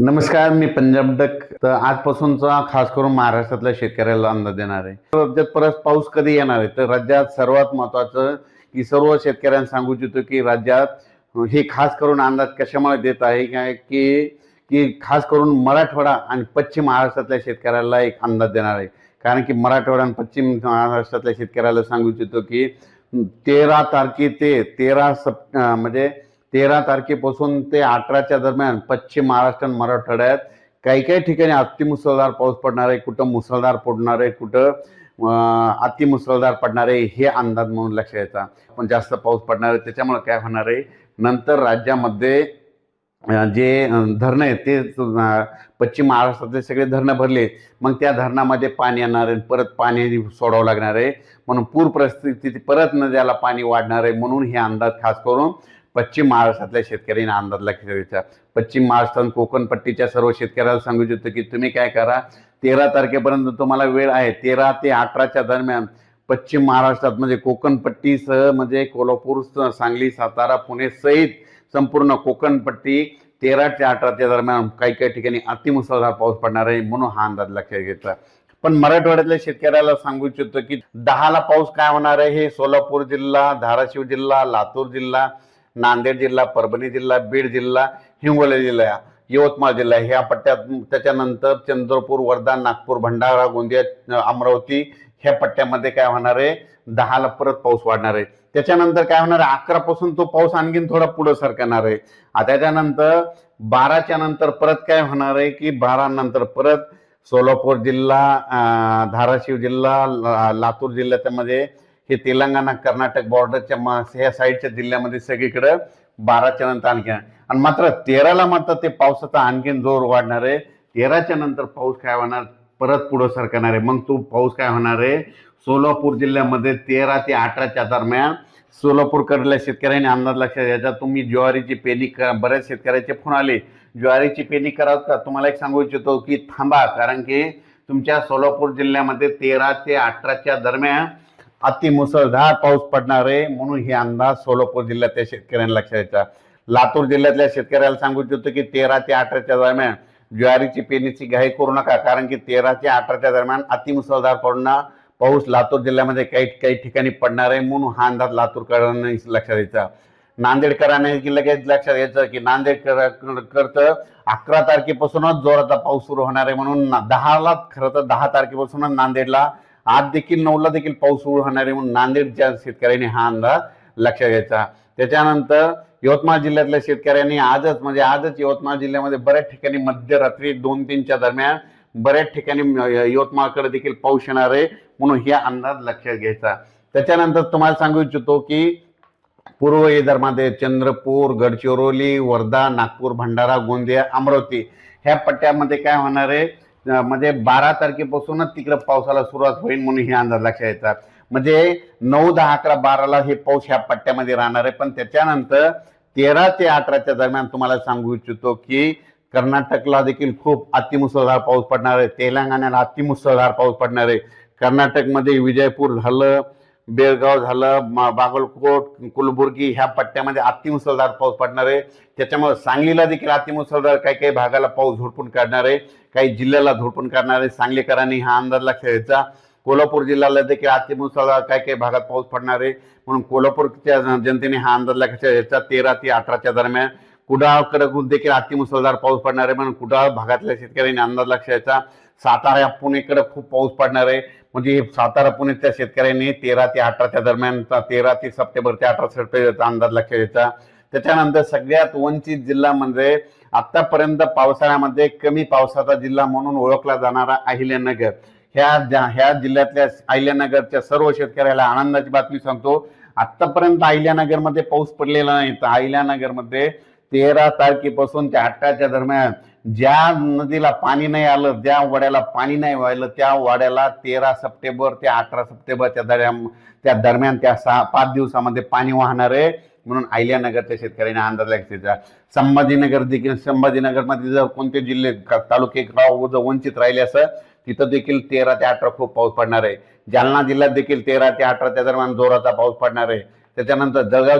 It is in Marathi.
नमस्कार मी पंजाब डक. तर आजपासूनचा खास करून महाराष्ट्रातल्या शेतकऱ्याला अंदाज देणार आहे. राज्यात परत पाऊस कधी येणार आहे? तर राज्यात सर्वात महत्वाचं की सर्व शेतकऱ्यांना सांगू इच्छितो की राज्यात हे खास करून अंदाज कशामुळे देत आहे? काय की की खास करून मराठवाडा आणि पश्चिम महाराष्ट्रातल्या शेतकऱ्याला एक अंदाज देणार आहे. कारण की मराठवाडा आणि पश्चिम महाराष्ट्रातल्या शेतकऱ्याला सांगू इच्छितो की तेरा तारखे ते तेरा सप म्हणजे तेरा तारखेपासून ते अठराच्या दरम्यान पश्चिम महाराष्ट्र आणि मराठवाड्यात काही काही ठिकाणी अतिमुसळधार पाऊस पडणार आहे कुठं मुसळधार पडणार आहे कुठं अतिमुसळधार पडणार आहे हे अंदाज म्हणून लक्ष यायचा पण जास्त पाऊस पडणार आहे त्याच्यामुळे काय होणार आहे? नंतर राज्यामध्ये जे धरणं आहेत ते पश्चिम महाराष्ट्रातले सगळे धरणं भरले मग त्या धरणामध्ये पाणी येणार आहे परत पाणी सोडावं लागणार आहे. म्हणून पूर परिस्थिती परत नद्याला पाणी वाढणार आहे म्हणून हे अंदाज खास करून पश्चिम महाराष्ट्रातल्या शेतकऱ्यांना अंदाज लक्षात द्यायचा पश्चिम महाराष्ट्र आणि कोकण पट्टीच्या सर्व शेतकऱ्याला सांगू इच्छितो की तुम्ही काय करा तेरा तारखेपर्यंत तुम्हाला वेळ आहे तेरा ते अठराच्या दरम्यान पश्चिम महाराष्ट्रात म्हणजे कोकण पट्टीसह म्हणजे कोल्हापूर सांगली सातारा पुणे सहित संपूर्ण कोकण पट्टी तेरा ते अठराच्या दरम्यान काही काही ठिकाणी अतिमुसळधार पाऊस पडणार आहे म्हणून हा अंदाज लक्षात घ्यायचा पण मराठवाड्यातल्या शेतकऱ्याला सांगू इच्छितो की दहाला पाऊस काय होणार आहे? हे सोलापूर जिल्हा धाराशिव जिल्हा लातूर जिल्हा नांदेड जिल्हा परभणी जिल्हा बीड जिल्हा हिंगोली जिल्हा यवतमाळ जिल्हा. ह्या पट्ट्यात त्याच्यानंतर चंद्रपूर वर्धा नागपूर भंडारा गोंदिया अमरावती ह्या पट्ट्यामध्ये काय होणार आहे? दहाला परत पाऊस वाढणार आहे. त्याच्यानंतर काय होणार आहे? अकरा पासून तो पाऊस आणखीन थोडा पुढे सरकणार आहे. त्याच्यानंतर बाराच्या नंतर परत काय होणार आहे की बारा नंतर परत सोलापूर जिल्हा धाराशिव जिल्हा ला- लातूर जिल्ह्याच्यामध्ये हे तेलंगणा कर्नाटक बॉर्डरच्या ह्या साईडच्या जिल्ह्यामध्ये सगळीकडं बाराच्या नंतर आणखी आणि मात्र तेराला मात्र ते पावसाचा आणखीन जोर वाढणार आहे. तेराच्या नंतर पाऊस काय होणार? परत पुढं सरकणार आहे. मग तो पाऊस काय होणार आहे? सोलापूर जिल्ह्यामध्ये तेरा ते अठराच्या दरम्यान सोलापूरकडल्या शेतकऱ्यांनी अंदाज लक्षात घ्यायचा तुम्ही ज्वारीची पेरणी करा बऱ्याच शेतकऱ्याचे फोन आले. ज्वारीची पेरणी करावं का? तुम्हाला एक सांगू इच्छितो की थांबा. कारण की तुमच्या सोलापूर जिल्ह्यामध्ये तेरा ते अठराच्या दरम्यान अतिमुसळधार पाऊस पडणार आहे. म्हणून हे अंदाज सोलापूर जिल्ह्यातल्या शेतकऱ्यांना लक्षात द्यायचा लातूर जिल्ह्यातल्या शेतकऱ्याला सांगू इच्छितो की तेरा ते अठराच्या दरम्यान ज्वारीची पेरणीची घाई करू नका. कारण की तेरा ते अठराच्या दरम्यान अतिमुसळधार पडणार पाऊस लातूर जिल्ह्यामध्ये काही काही ठिकाणी पडणार आहे. म्हणून हा अंदाज लातूरकरांनी लक्षात द्यायचा नांदेडकरांनी की लगेच लक्षात यायचं की नांदेडकर अकरा तारखेपासूनच जोराचा पाऊस सुरू होणार आहे. म्हणून दहाला खरं तर दहा तारखेपासूनच नांदेडला आज देखील नऊला देखील पाऊस सुरू होणार आहे म्हणून नांदेडच्या शेतकऱ्यांनी हा अंदाज लक्षात घ्यायचा. त्याच्यानंतर यवतमाळ जिल्ह्यातल्या शेतकऱ्यांनी आजच म्हणजे आजच यवतमाळ जिल्ह्यामध्ये बऱ्याच ठिकाणी मध्यरात्री दोन तीनच्या दरम्यान बऱ्याच ठिकाणी यवतमाळकडे देखील पाऊस येणार आहे म्हणून हे अंदाज लक्षात घ्यायचा. त्याच्यानंतर तुम्हाला सांगू इच्छितो की पूर्व विदर्भामध्ये चंद्रपूर गडचिरोली वर्धा नागपूर भंडारा गोंदिया अमरावती ह्या पट्ट्यामध्ये काय होणार आहे? म्हणजे बारा तारखेपासूनच तिकडं पावसाला सुरुवात होईल म्हणून हे अंदाज लक्षात यायचा म्हणजे नऊ दहा अकरा बाराला हे पाऊस ह्या पट्ट्यामध्ये राहणार आहे. पण त्याच्यानंतर तेरा ते अठराच्या दरम्यान तुम्हाला सांगू इच्छितो की कर्नाटकला देखील खूप अतिमुसळधार पाऊस पडणार आहे. तेलंगणाला अतिमुसळधार पाऊस पडणार आहे. कर्नाटकमध्ये विजयपूर झालं बेळगाव झालं म- बागलकोट कुलबुर्गी ह्या पट्ट्यामध्ये अतिमुसळधार पाऊस पडणार आहे. त्याच्यामुळे सांगलीला देखील अतिमुसळधार काही काही भागाला पाऊस झोडपून काढणार आहे. काही जिल्ह्याला झोडपून काढणार आहे. सांगलीकरांनी हा अंदाज लक्षात घ्यायचा. कोल्हापूर जिल्ह्याला देखील अतिमुसळधार काही काही भागात पाऊस पडणार आहे. म्हणून कोल्हापूरच्या जनतेने हा अंदाज लक्षात घ्यायचा. तेरा ते अठराच्या दरम्यान कुडाळकडे देखील अतिमुसळधार पाऊस पडणार आहे. म्हणून कुडाळ भागातल्या शेतकऱ्यांनी अंदाज लक्ष घ्यायचा सातारा पुणेकडे खूप पाऊस पडणार आहे. म्हणजे हे सातारा पुणेच्या शेतकऱ्यांनी तेरा ते अठराच्या दरम्यान तेरा ते सप्टेंबर ते अठरा सप्टेंबरचा अंदाज लक्षात घ्यायचा त्याच्यानंतर सगळ्यात वंचित जिल्हा म्हणजे आतापर्यंत पावसाळ्यामध्ये कमी पावसाचा जिल्हा म्हणून ओळखला जाणारा अहिल्यानगर. ह्या ह्या जिल्ह्यातल्या अहिल्यानगरच्या सर्व शेतकऱ्याला आनंदाची बातमी सांगतो. आतापर्यंत अहिल्यानगरमध्ये पाऊस पडलेला नाही. तर अहिल्यानगरमध्ये तेरा तारखेपासून ते अठराच्या दरम्यान ज्या नदीला पाणी नाही आलं ज्या वाड्याला पाणी नाही व्हायलं त्या वाड्याला तेरा सप्टेंबर ते अठरा सप्टेंबरच्या दरम्यान त्या दरम्यान त्या सहा पाच दिवसामध्ये पाणी वाहणार आहे. म्हणून अहिल्यानगरच्या शेतकऱ्यांनी अंदाज लागते संभाजीनगर देखील संभाजीनगरमध्ये जर कोणते जिल्हे तालुके गाव जर वंचित राहिले असं तिथं देखील तेरा ते अठरा खूप पाऊस पडणार आहे. जालना जिल्ह्यात देखील तेरा ते अठराच्या दरम्यान जोराचा पाऊस पडणार आहे. त्याच्यानंतर जळगाव